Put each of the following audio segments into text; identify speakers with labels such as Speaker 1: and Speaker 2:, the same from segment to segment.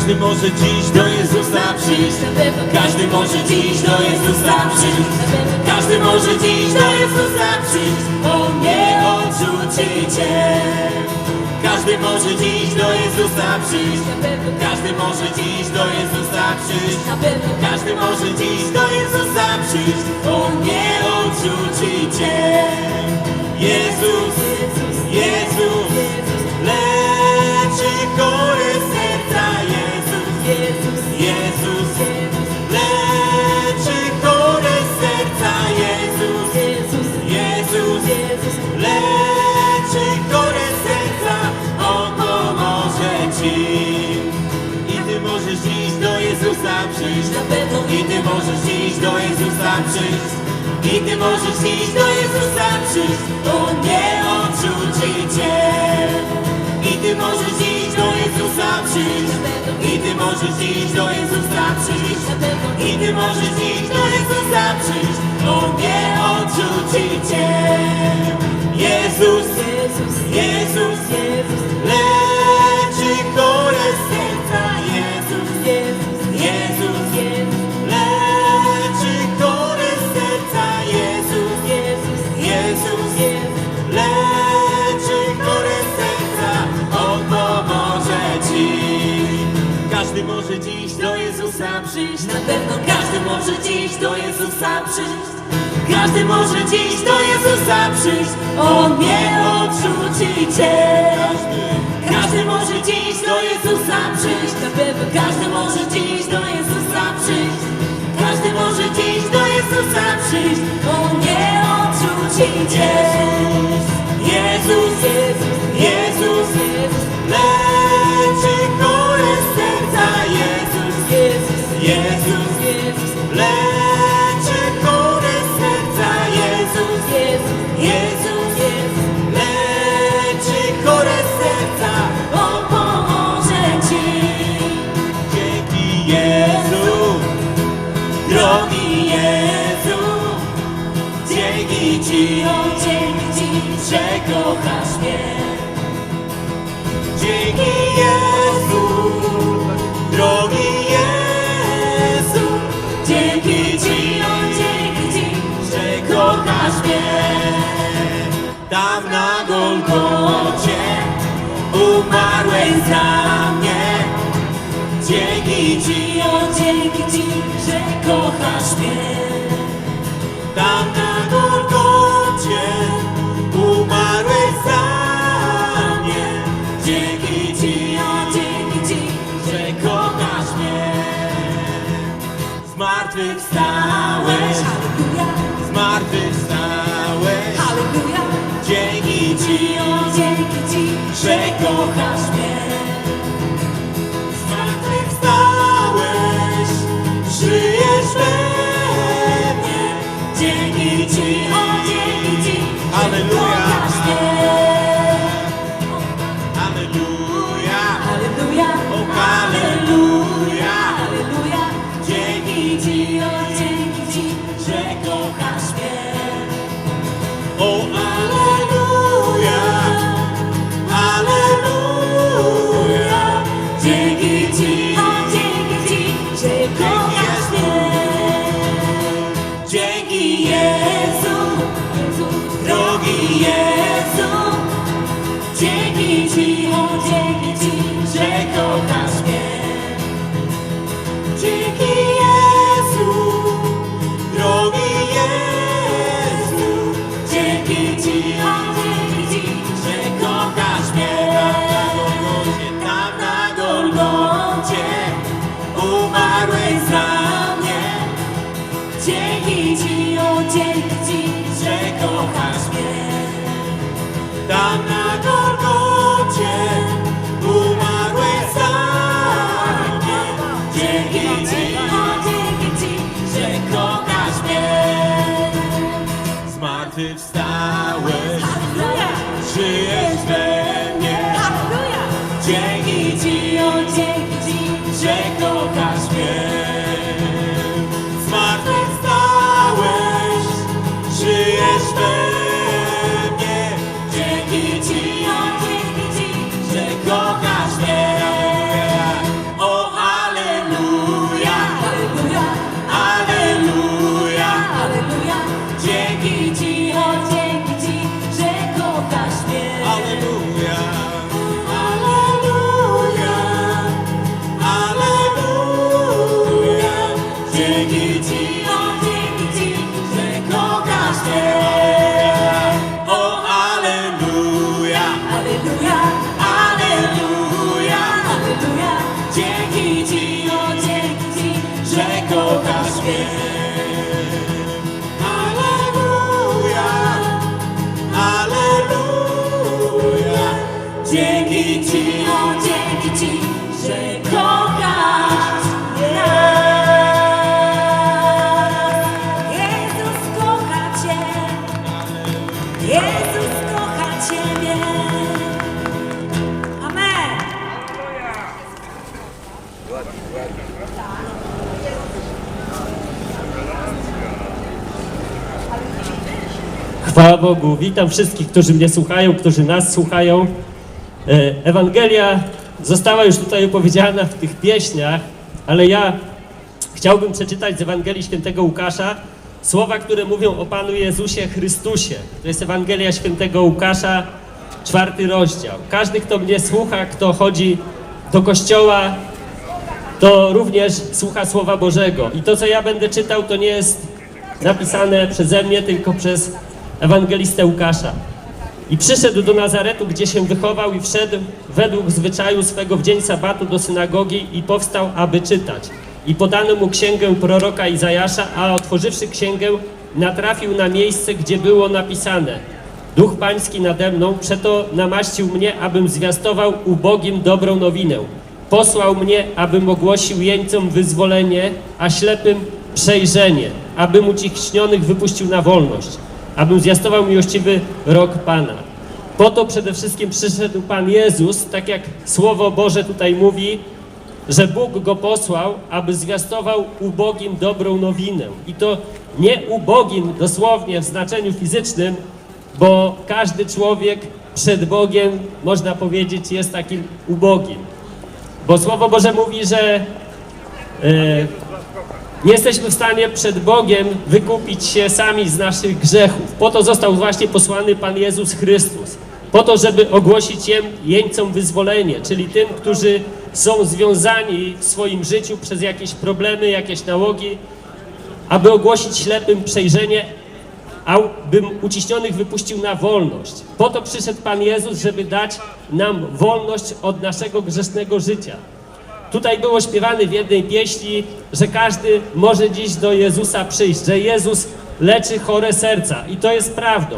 Speaker 1: Każdy może dziś do Jezusa przyjść. Każdy może dziś do Jezusa przyjść. Każdy może dziś do Jezusa przyjść. On nie odrzuci Każdy może dziś do Jezusa przyjść. Każdy może dziś do Jezusa przyjść. Każdy może dziś do Jezusa przyjść. On nie odrzuci Jezus, I Ty możesz dziś do Jezusa przyjść I Ty możesz dziś do Jezusa przyjść. I Ty możesz dziś do Jezusa przyjść. On nie odrzuci Cię I Ty możesz dziś do Jezusa przyjść. I Ty możesz dziś do Jezusa przyjść. I Ty możesz dziś do Jezusa przyjść. On nie odrzuci Cię
Speaker 2: pewno
Speaker 1: Każdy może dziś do Jezusa przyjść. Każdy może dziś do Jezusa przyjść. On nie odrzuci Cię. Każdy może dziś do Jezusa przyjść. Każdy może dziś do Jezusa przyjść. Każdy może dziś do Jezusa przyjść. On nie odrzuci Cię. Jezus, Jezus Leczy Dzięki Ci, o dzięki że kochasz mnie Dzięki Jezu Drogi Jezu Dzięki Ci, o dzięki że kochasz mnie Tam na Golgocie Umarłeś za mnie. Dzięki Ci, o dzięki Ci, że kochasz mnie Tam Golgocie Umarłeś za mnie. Dzięki Ci, o dzięki Ci, że kochasz mnie. Zmartwychwstałeś. Zmartwychwstałeś. Dzięki Ci, o
Speaker 2: Dzięki Ci,
Speaker 1: że kochasz mnie
Speaker 2: kochasz mnie
Speaker 1: O Alleluja Dzięki Ci,
Speaker 2: o dzięki Ci, że kochasz mnie. Jezus kocha Cię, Jezus kocha Ciebie. Amen.
Speaker 3: Chwała Bogu. Witam wszystkich, którzy mnie słuchają, którzy nas słuchają. E, Ewangelia została już tutaj opowiedziana w tych pieśniach, ale ja chciałbym przeczytać z Ewangelii Świętego Łukasza słowa, które mówią o Panu Jezusie Chrystusie. To jest Ewangelia Świętego Łukasza, czwarty rozdział. Każdy, kto mnie słucha, kto chodzi do kościoła, to również słucha Słowa Bożego. I to, co ja będę czytał, to nie jest napisane przeze mnie, tylko przez ewangelistę Łukasza. I przyszedł do Nazaretu, gdzie się wychował i wszedł według zwyczaju swego w dzień sabatu do synagogi i powstał, aby czytać. I podano mu księgę proroka Izajasza, a otworzywszy księgę, natrafił na miejsce, gdzie było napisane Duch Pański nade mną, przeto namaścił mnie, abym zwiastował ubogim dobrą nowinę. Posłał mnie, abym ogłosił jeńcom wyzwolenie, a ślepym przejrzenie, abym uciśnionych wypuścił na wolność, abym zwiastował miłościwy rok Pana. Po to przede wszystkim przyszedł Pan Jezus, tak jak Słowo Boże tutaj mówi, że Bóg go posłał, aby zwiastował ubogim dobrą nowinę. I to nie ubogim dosłownie w znaczeniu fizycznym, bo każdy człowiek przed Bogiem, można powiedzieć, jest takim ubogim. Bo Słowo Boże mówi, że e, nie jesteśmy w stanie przed Bogiem wykupić się sami z naszych grzechów. Po to został właśnie posłany Pan Jezus Chrystus. Po to, żeby ogłosić jeńcom wyzwolenie, czyli tym, którzy są związani w swoim życiu przez jakieś problemy, jakieś nałogi, aby ogłosić ślepym przejrzenie, a bym uciśnionych wypuścił na wolność. Po to przyszedł Pan Jezus, żeby dać nam wolność od naszego grzesznego życia. Tutaj było śpiewane w jednej pieśni, że każdy może dziś do Jezusa przyjść, że Jezus leczy chore serca i to jest prawdą.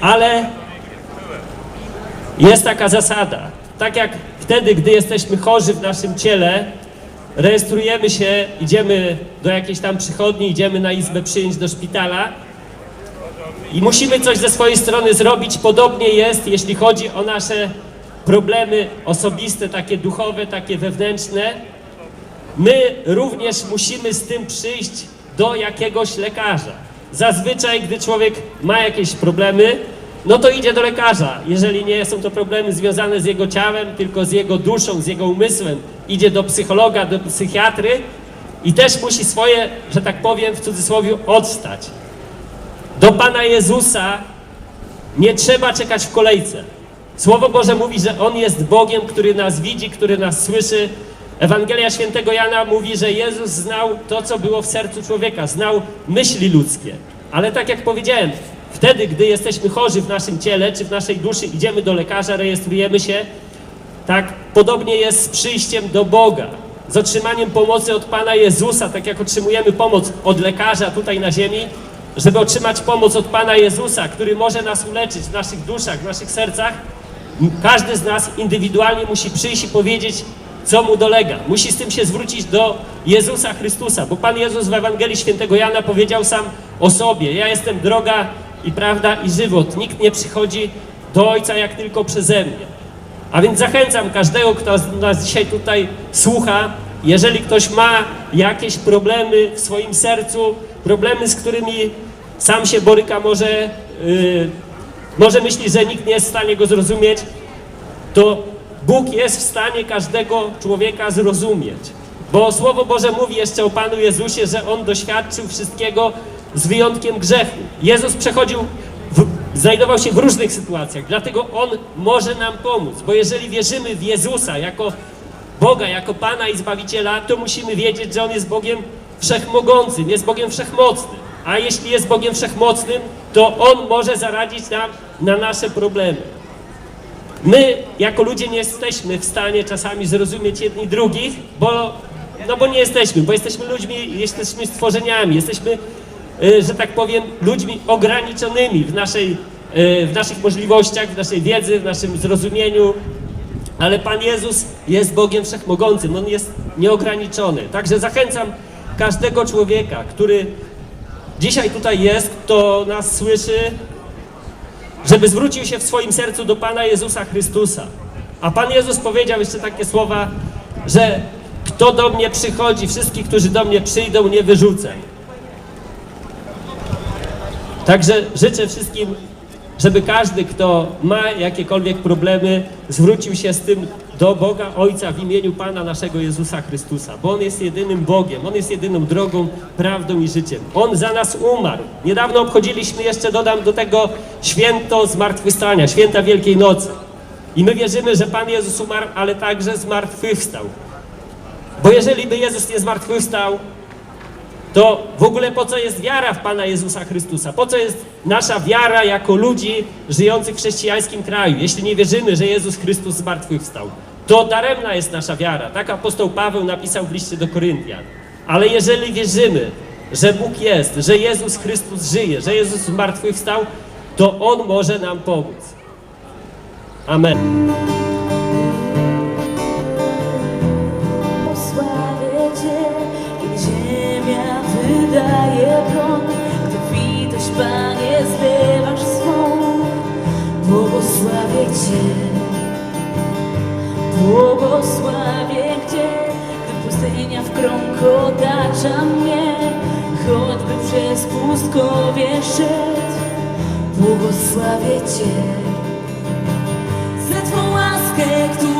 Speaker 3: Ale jest taka zasada. Tak jak wtedy, gdy jesteśmy chorzy w naszym ciele, rejestrujemy się, idziemy do jakiejś tam przychodni, idziemy na izbę przyjęć do szpitala i musimy coś ze swojej strony zrobić. Podobnie jest, jeśli chodzi o nasze problemy osobiste, takie duchowe, takie wewnętrzne. My również musimy z tym przyjść do jakiegoś lekarza. Zazwyczaj, gdy człowiek ma jakieś problemy, no to idzie do lekarza. Jeżeli nie są to problemy związane z jego ciałem, tylko z jego duszą, z jego umysłem, idzie do psychologa, do psychiatry i też musi swoje, że tak powiem w cudzysłowie, odstać. Do Pana Jezusa nie trzeba czekać w kolejce. Słowo Boże mówi, że On jest Bogiem, który nas widzi, który nas słyszy. Ewangelia Świętego Jana mówi, że Jezus znał to, co było w sercu człowieka, znał myśli ludzkie. Ale tak jak powiedziałem, wtedy, gdy jesteśmy chorzy w naszym ciele czy w naszej duszy, idziemy do lekarza, rejestrujemy się, tak podobnie jest z przyjściem do Boga, z otrzymaniem pomocy od Pana Jezusa, tak jak otrzymujemy pomoc od lekarza tutaj na ziemi, żeby otrzymać pomoc od Pana Jezusa, który może nas uleczyć w naszych duszach, w naszych sercach, każdy z nas indywidualnie musi przyjść i powiedzieć, co mu dolega. Musi z tym się zwrócić do Jezusa Chrystusa, bo Pan Jezus w Ewangelii Świętego Jana powiedział sam o sobie: Ja jestem droga i prawda i żywot. Nikt nie przychodzi do Ojca jak tylko przeze mnie. A więc zachęcam każdego, kto nas dzisiaj tutaj słucha, jeżeli ktoś ma jakieś problemy w swoim sercu, problemy, z którymi sam się boryka, może, yy, może myśli, że nikt nie jest w stanie go zrozumieć, to Bóg jest w stanie każdego człowieka zrozumieć. Bo Słowo Boże mówi jeszcze o Panu Jezusie, że On doświadczył wszystkiego z wyjątkiem grzechu. Jezus przechodził w, znajdował się w różnych sytuacjach, dlatego On może nam pomóc, bo jeżeli wierzymy w Jezusa jako Boga, jako Pana i Zbawiciela, to musimy wiedzieć, że On jest Bogiem Wszechmogącym, jest Bogiem Wszechmocnym. A jeśli jest Bogiem Wszechmocnym, to On może zaradzić nam na nasze problemy. My, jako ludzie, nie jesteśmy w stanie czasami zrozumieć jedni drugich, bo, no bo nie jesteśmy, bo jesteśmy ludźmi, jesteśmy stworzeniami, jesteśmy, y, że tak powiem, ludźmi ograniczonymi w, naszej, y, w naszych możliwościach, w naszej wiedzy, w naszym zrozumieniu, ale Pan Jezus jest Bogiem Wszechmogącym, On jest nieograniczony. Także zachęcam każdego człowieka, który dzisiaj tutaj jest, kto nas słyszy, żeby zwrócił się w swoim sercu do Pana Jezusa Chrystusa. A Pan Jezus powiedział jeszcze takie słowa, że kto do mnie przychodzi, wszystkich, którzy do mnie przyjdą, nie wyrzucę. Także życzę wszystkim, żeby każdy, kto ma jakiekolwiek problemy, zwrócił się z tym do Boga Ojca w imieniu Pana naszego Jezusa Chrystusa, bo On jest jedynym Bogiem, On jest jedyną drogą, prawdą i życiem. On za nas umarł. Niedawno obchodziliśmy jeszcze, dodam do tego, święto zmartwychwstania, święta Wielkiej Nocy. I my wierzymy, że Pan Jezus umarł, ale także zmartwychwstał. Bo jeżeli by Jezus nie zmartwychwstał, to w ogóle po co jest wiara w Pana Jezusa Chrystusa? Po co jest nasza wiara jako ludzi żyjących w chrześcijańskim kraju? Jeśli nie wierzymy, że Jezus Chrystus zmartwychwstał, to daremna jest nasza wiara. Tak apostoł Paweł napisał w liście do Koryntian. Ale jeżeli wierzymy, że Bóg jest, że Jezus Chrystus żyje, że Jezus zmartwychwstał, to On może nam pomóc. Amen.
Speaker 2: Sławię Cię, ziemia wydaje gdy witość, Panie, zlewasz swą. Błogosławię Cię, błogosławię Cię, gdy pustynia w krąg otacza mnie, choćby przez pustkowie szedł. Błogosławię Cię za Twą łaskę, która